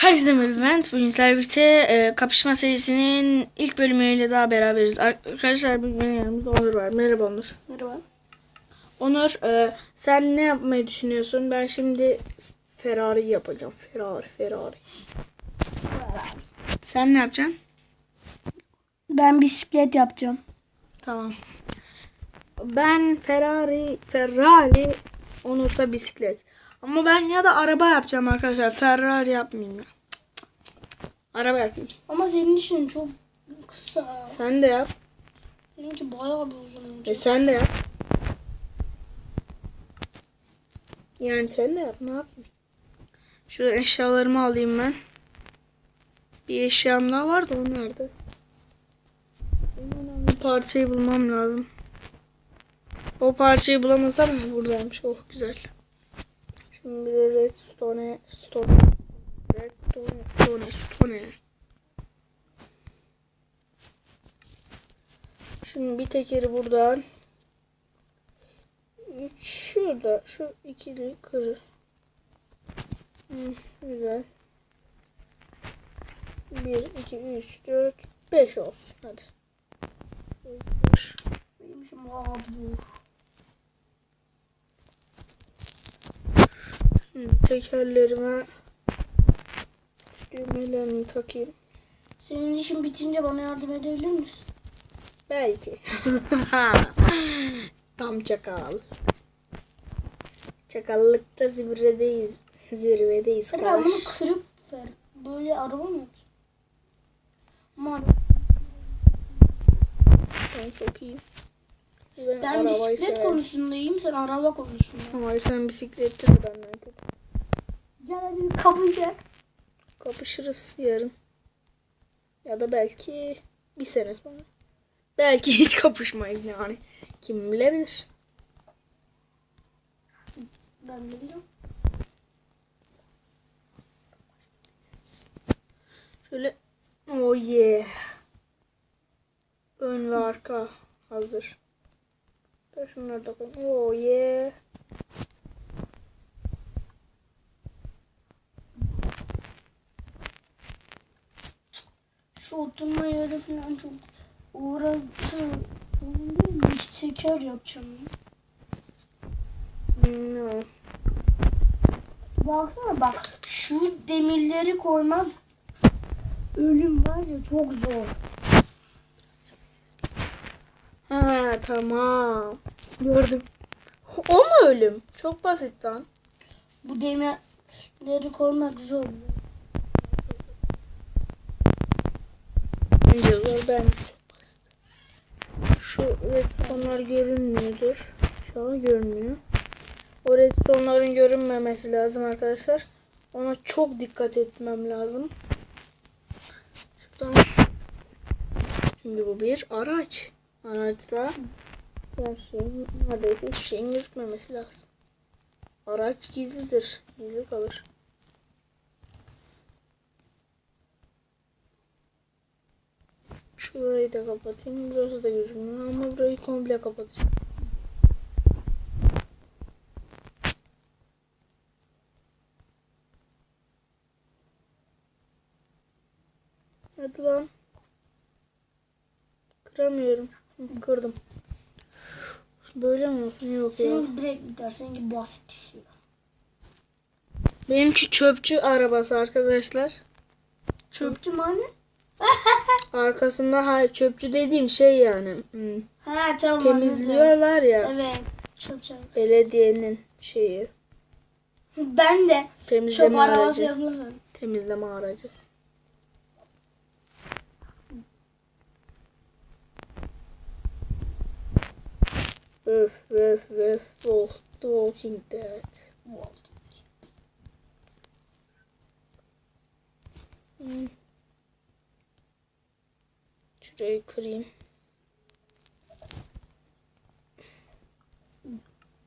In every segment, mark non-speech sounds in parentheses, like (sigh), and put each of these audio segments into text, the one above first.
Herkese merhaba bugün sizlerle birlikte e, kapışma serisinin ilk bölümüyle daha beraberiz. Arkadaşlar bugün yanımızda Onur var. Merhaba Onur. Merhaba. Onur e, sen ne yapmayı düşünüyorsun? Ben şimdi Ferrari yapacağım. Ferrari, Ferrari. Sen ne yapacaksın? Ben bisiklet yapacağım. Tamam. Ben Ferrari, Ferrari, Onur da bisiklet. Ama ben ya da araba yapacağım arkadaşlar. Ferrari yapmayayım ya. Araba yapayım. Ama senin için çok kısa. Sen de yap. Benimki bayağı bir uzun. E sen de yap. Yani sen de yap. Ne yapayım? Şurada eşyalarımı alayım ben. Bir eşyam daha var da o nerede? Önemli parçayı bulmam lazım. O parçayı bulamazsam buradaymış. Oh güzel. Şimdi de redstone, stone, redstone, stone, stone. Şimdi bir tekeri buradan. Üç şurada. Şu ikili kır. Hı, güzel. Bir, iki, üç, dört, beş olsun. Hadi. Benim için bayağı bir Şimdi tekerlerime düğmelerimi takayım. Senin işin bitince bana yardım edebilir misin? Belki. (laughs) Tam çakal. Çakallıkta zirvedeyiz. Zirvedeyiz. Ben bunu kırıp ver. Böyle araba mı yapacağım? Ama Ben çok iyiyim. Ben, ben bisiklet konusundayım, sen araba konusunda. Ama sen bisiklette de benden kötü. Hadi kapışacak. Kapışırız yarın. Ya da belki bir sene sonra. Belki hiç kapışmayız yani. Kim bilebilir. Ben biliyorum. Şöyle oh yeah. Ön ve arka hazır. Şunları da koyayım. Oh yeah. Şu oturma yeri falan çok uğraşı sorun değil mi? İki teker yapacağım. ya. Bilmiyorum. Baksana bak şu demirleri koymak ölüm var ya çok zor. Ha tamam. Gördüm. O mu ölüm? Çok basit lan. Bu demirleri koymak zor. Bence basit. Şu redstone'lar görünmüyordur. Şu an görünmüyor. O redstone'ların görünmemesi lazım arkadaşlar. Ona çok dikkat etmem lazım. Şuradan. Çünkü bu bir araç. Araçta her şeyin neredeyse hiçbir şeyin gözükmemesi lazım. Araç gizlidir. Gizli kalır. Şurayı da kapatayım. Burası da gözükmüyor ama burayı komple kapatacağım. Hadi lan. Kıramıyorum. Kırdım. Böyle mi olsun? Yok ya. Seninki direkt biter. Seninki basit işiyor. Benimki çöpçü arabası arkadaşlar. Çöktü mü anne? Arkasında hayır çöpçü dediğim şey yani. hmm, Ha tamam Temizliyorlar ya. Evet. Çöp. Belediyenin şeyi. Ben de Temizleme çöp arabası aracı. yapıyorum. Temizleme aracı. Öf öf öf Wolf The Walking Dead. Hmm. Şurayı kırayım.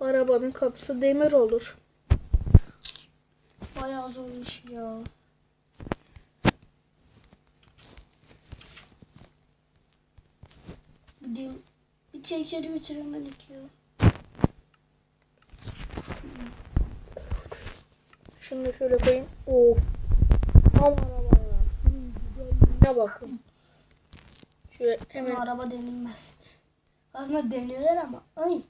Arabanın kapısı demir olur. Bayağı zor iş ya. Bir de bir tekeri bitiremedik ya. Şunu da şöyle koyayım. Of. araba ya. Şunun güzelliğine bakın. Şöyle Hemen hemen araba denilmez. Aslında denilir ama ay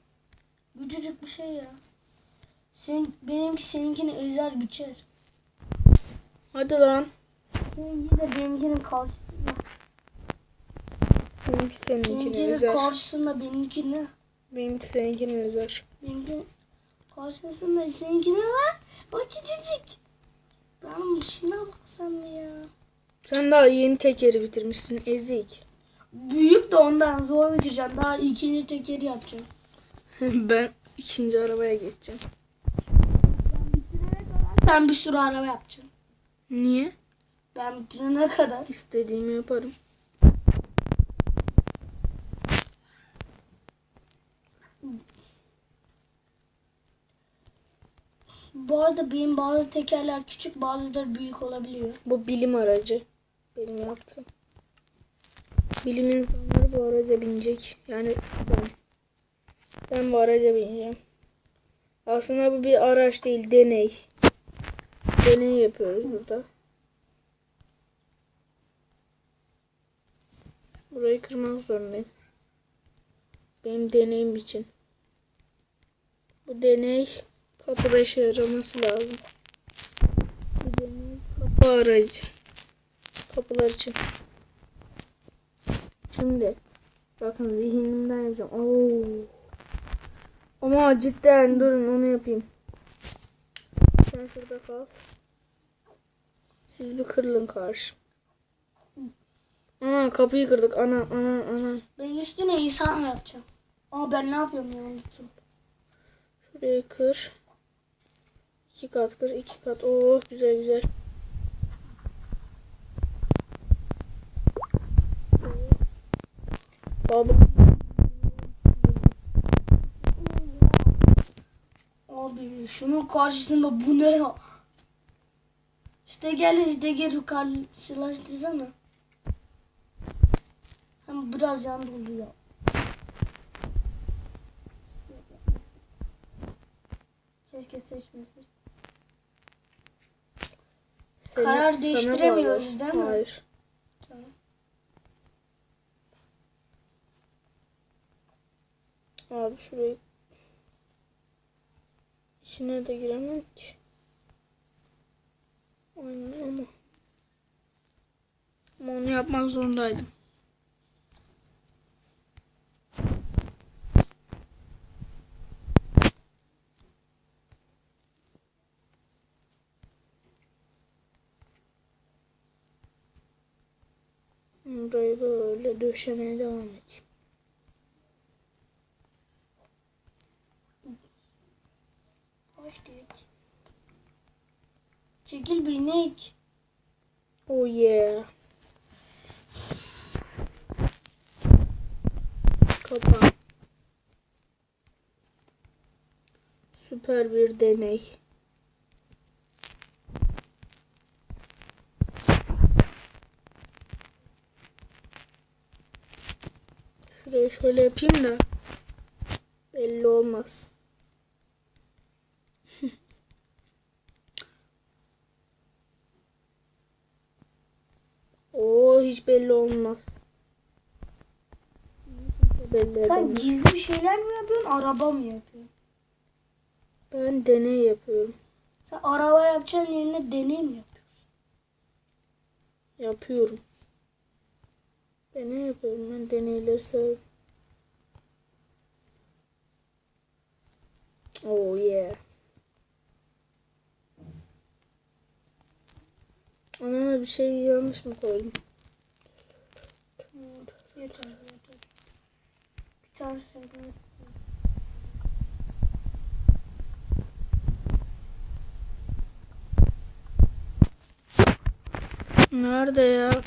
küçücük bir şey ya. Senin, benimki seninkini özel biçer. hadi lan. Seninki de benimkinin karşısında. Benimki seninkini ezer. karşısında benimkini. Benimki seninkini ezer. Benimki karşısında seninkini lan. O küçücük. Benim şuna baksana ya. Sen daha yeni tekeri bitirmişsin ezik. Büyük de ondan zor bitireceğim. Daha ikinci tekeri yapacağım. (laughs) ben ikinci arabaya geçeceğim. Ben bir sürü araba yapacağım. Niye? Ben bitirene kadar. İstediğimi yaparım. Bu arada benim bazı tekerler küçük bazıları büyük olabiliyor. Bu bilim aracı. Benim yaptım. Bilim insanları bu araca binecek. Yani ben. Ben bu araca bineceğim. Aslında bu bir araç değil, deney. Deney yapıyoruz burada. Burayı kırmak zorundayım. Benim deneyim için. Bu deney kapıda işe yaraması lazım. Bu deney kapı aracı. Kapılar için. Şimdi bakın zihnimden yapacağım. Oo. Ama cidden durun onu yapayım. Sen şurada kal. Siz bir kırılın karşı. Ana kapıyı kırdık. Ana ana ana. Ben üstüne insan yapacağım. Ama ben ne yapıyorum ya unuttum. Şurayı kır. İki kat kır. iki kat. Oh güzel güzel. Baba. Abi şunun karşısında bu ne ya? İşte gel işte gel karşılaştırsana. Hem biraz yan doluyor. Keşke seçmesek. Seni- Karar değiştiremiyoruz, değil mi? Hayır. Tamam. Abi şurayı içine de giremem ki. Aynen ama. Ama onu yapmak zorundaydım. Burayı böyle döşemeye devam edeyim. Hoş değil. Çekil binek. Oh yeah. Kapan. Süper bir deney. Şurayı şöyle yapayım da belli olmaz. (laughs) Oo hiç belli olmaz. Belli Sen edemez. gizli bir şeyler mi yapıyorsun, araba mı yapıyorsun? Ben deney yapıyorum. Sen araba yapacağın yerine deney mi yapıyorsun? Yapıyorum. Deney yapıyorum. Ben deneyleri seviyorum. Oh yeah. Anama bir şey yanlış mı koydum? Yeter, yeter. Bir tane söyle. Nerede ya?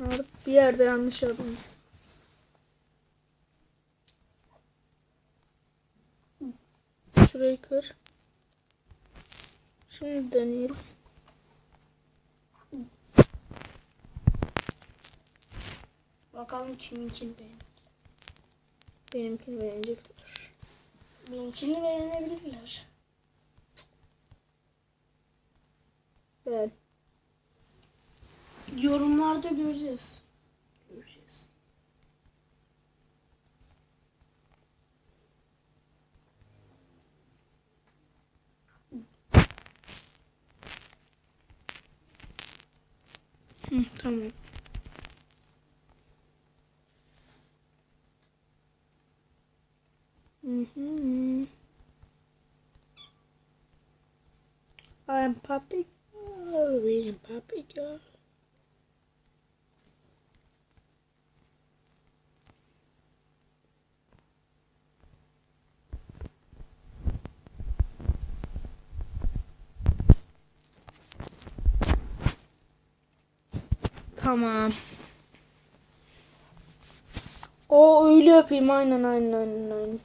Nerede? Bir yerde yanlış yaptım. Şurayı kır. Şimdi deneyelim. Bakalım kiminkini beğen. Benimkini beğenecekler. Benimkini beğenebilirler. Ben. Yorumlarda göreceğiz. Göreceğiz. Hı, tamam. I'm puppy oh, girl, being puppy girl. Tamam. O öyle yapayım aynen aynen aynen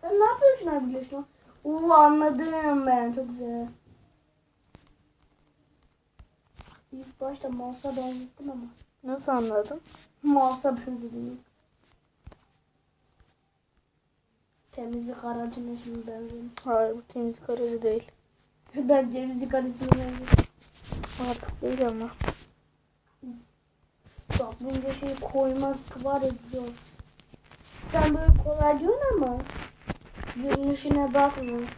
Sen ne yapıyorsun abi biliyorsun? Oo anladım ben. Çok güzel. İlk başta mouse'a benzettim ama. Nasıl anladın? Mouse'a benzedim. Temizlik aracına şimdi benzedim. Hayır bu temiz kararı değil. (laughs) ben temizlik aracına benzedim. Artık değil ama. Bak bunca şey koymak var zor. Sen böyle kolay diyorsun ama görünüşüne bakma.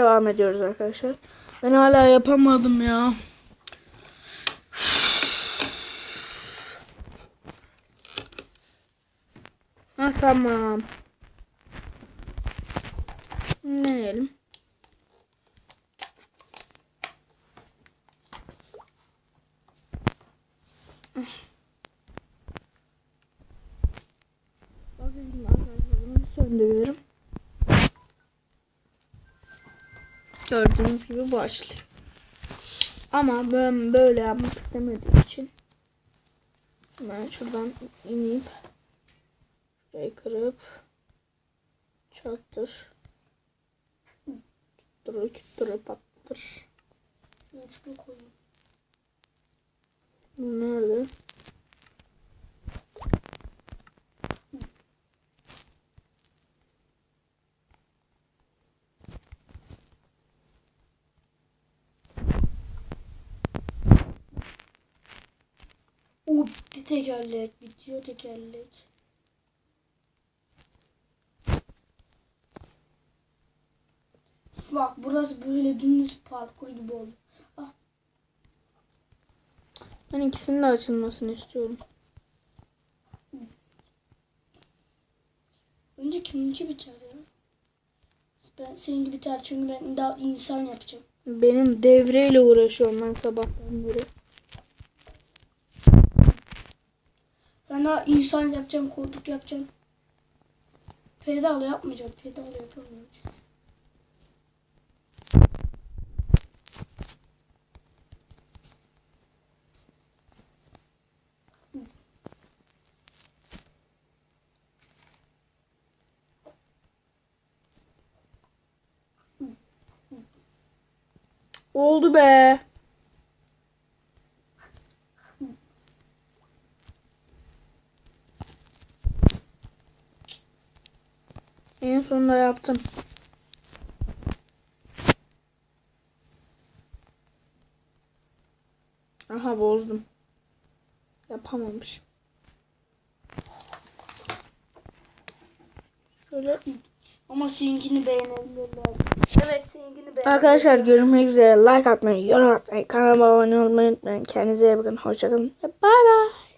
Devam ediyoruz arkadaşlar. Ben hala yapamadım ya. Ha tamam. Deneyelim. Bakayım arkadaşlar bunu söndürüyorum. Gördüğünüz gibi başlıyor. Ama ben böyle yapmak istemediğim için ben şuradan ineyim. Şurayı kırıp çattır. Tutturur tutturur pattır. Üçlü koyayım. Bu nerede? O bitti tekerlek. Bitiyor tekerlek. Bak burası böyle dümdüz parkur gibi oldu. Ah, Ben ikisinin de açılmasını istiyorum. önce kiminki biter ya? Ben seninki biter çünkü ben daha insan yapacağım. Benim devreyle uğraşıyorum ben sabahtan beri. Ben daha insan yapacağım, koltuk yapacağım. Pedal yapmayacağım. Pedal yapamıyorum çünkü. Oldu be. En sonunda yaptım. Aha bozdum. Yapamamış. Şöyle Ama seninkini beğenebilirler. Evet seninkini beğenebilirler. Arkadaşlar görüşmek üzere. Like atmayı, yorum atmayı, kanalıma abone olmayı unutmayın. Kendinize iyi bakın. Hoşçakalın. Bye bye.